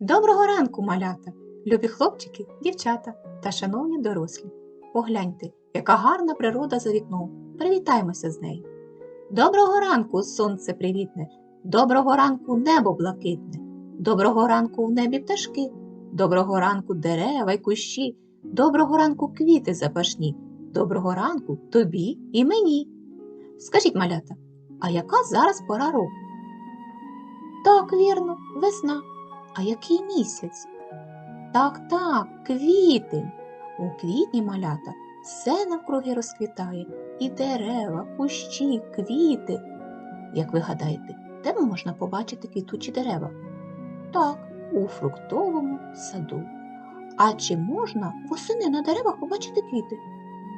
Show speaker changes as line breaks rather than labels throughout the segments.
Доброго ранку, малята, любі хлопчики, дівчата та шановні дорослі. Погляньте, яка гарна природа за вікном. Привітаємося з нею. Доброго ранку, сонце привітне, доброго ранку небо блакитне, доброго ранку в небі пташки, доброго ранку дерева й кущі, доброго ранку квіти запашні, доброго ранку тобі і мені. Скажіть, малята, а яка зараз пора року? Так, вірно, весна. А який місяць? Так, так, квітень. У квітні малята все навкруги розквітає, і дерева, кущі, квіти. Як ви гадаєте, де можна побачити квітучі дерева? Так, у фруктовому саду. А чи можна восени на деревах побачити квіти?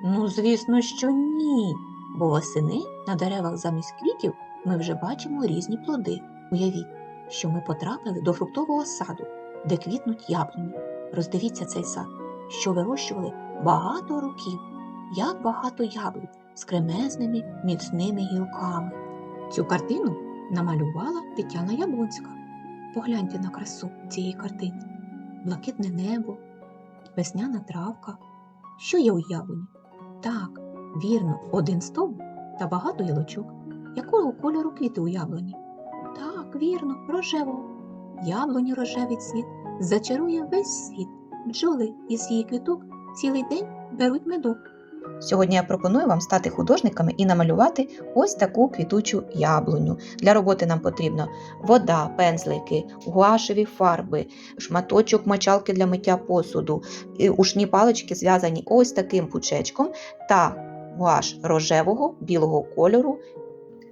Ну, звісно, що ні. Бо восени на деревах замість квітів ми вже бачимо різні плоди. Уявіть, що ми потрапили до фруктового саду, де квітнуть яблуні. Роздивіться цей сад, що вирощували багато років, як багато яблунь з кремезними міцними гілками. Цю картину намалювала Тетяна Яблонська. Погляньте на красу цієї картини: блакитне небо, весняна травка. Що є у яблуні? Так, вірно, один стовбур та багато гілочок. Якого кольору квіти у яблуні? Так, вірно, рожевого. Яблуні рожевий цвіт зачарує весь світ. Бджоли із її квіток цілий день беруть медок.
Сьогодні я пропоную вам стати художниками і намалювати ось таку квітучу яблуню. Для роботи нам потрібно вода, пензлики, гуашеві фарби, шматочок мочалки для миття посуду, ушні палички зв'язані ось таким пучечком та гуаш рожевого білого кольору.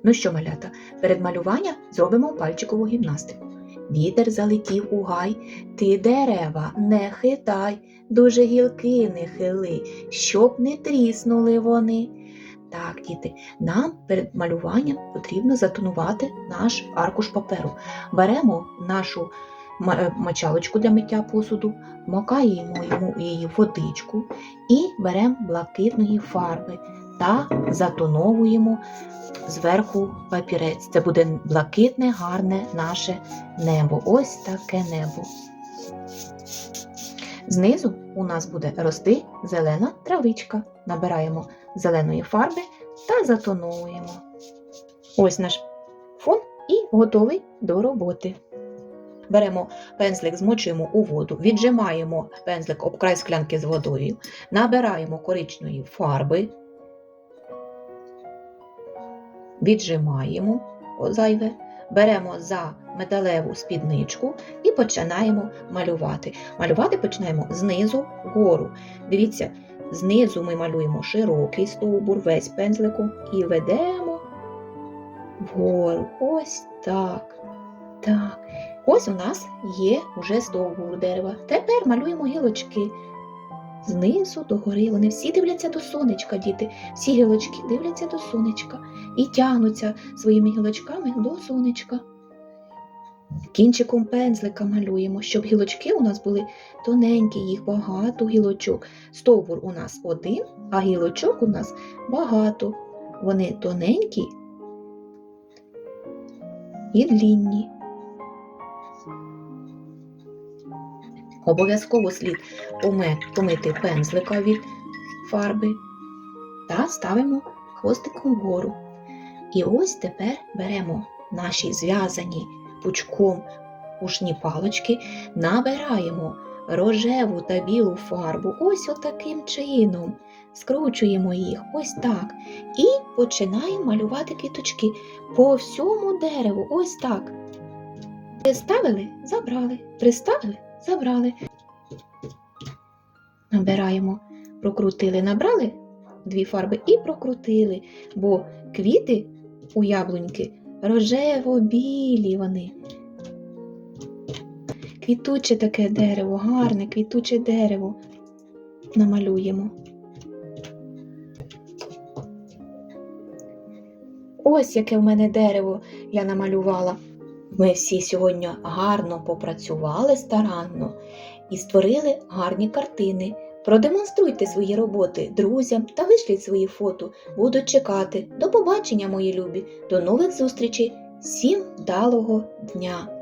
Ну що, малята, перед малюванням зробимо пальчикову гімнастику. Вітер залетів у гай, ти дерева не хитай, дуже гілки не хили, щоб не тріснули вони. Так, діти, нам перед малюванням потрібно затонувати наш аркуш паперу. Беремо нашу е, мочалочку для миття посуду, вмокаємо йому її водичку і беремо блакитної фарби та затоновуємо зверху папірець. Це буде блакитне, гарне наше небо. Ось таке небо. Знизу у нас буде рости зелена травичка. Набираємо зеленої фарби та затоновуємо. Ось наш фон і готовий до роботи. Беремо пензлик, змочуємо у воду, віджимаємо пензлик об край склянки з водою, набираємо коричної фарби, віджимаємо зайве, беремо за металеву спідничку і починаємо малювати. Малювати починаємо знизу вгору. Дивіться, знизу ми малюємо широкий стовбур, весь пензликом і ведемо вгору. Ось так. Так. Ось у нас є уже стовбур дерева. Тепер малюємо гілочки. Знизу до гори. Вони всі дивляться до сонечка, діти. Всі гілочки дивляться до сонечка і тягнуться своїми гілочками до сонечка. Кінчиком пензлика малюємо, щоб гілочки у нас були тоненькі, їх багато гілочок. Стовбур у нас один, а гілочок у нас багато. Вони тоненькі і длінні. Обов'язково слід помити пензлика від фарби та ставимо хвостиком вгору. І ось тепер беремо наші зв'язані пучком ушні палочки, набираємо рожеву та білу фарбу ось отаким чином. Скручуємо їх ось так. І починаємо малювати квіточки по всьому дереву, ось так. Приставили, забрали, приставили, забрали. Набираємо, прокрутили, набрали дві фарби і прокрутили, бо квіти у яблуньки рожево-білі вони. Квітуче таке дерево, гарне квітуче дерево. Намалюємо. Ось яке в мене дерево я намалювала. Ми всі сьогодні гарно попрацювали старанно і створили гарні картини. Продемонструйте свої роботи друзям та вишліть свої фото. Буду чекати. До побачення, мої любі, до нових зустрічей. Всім вдалого дня!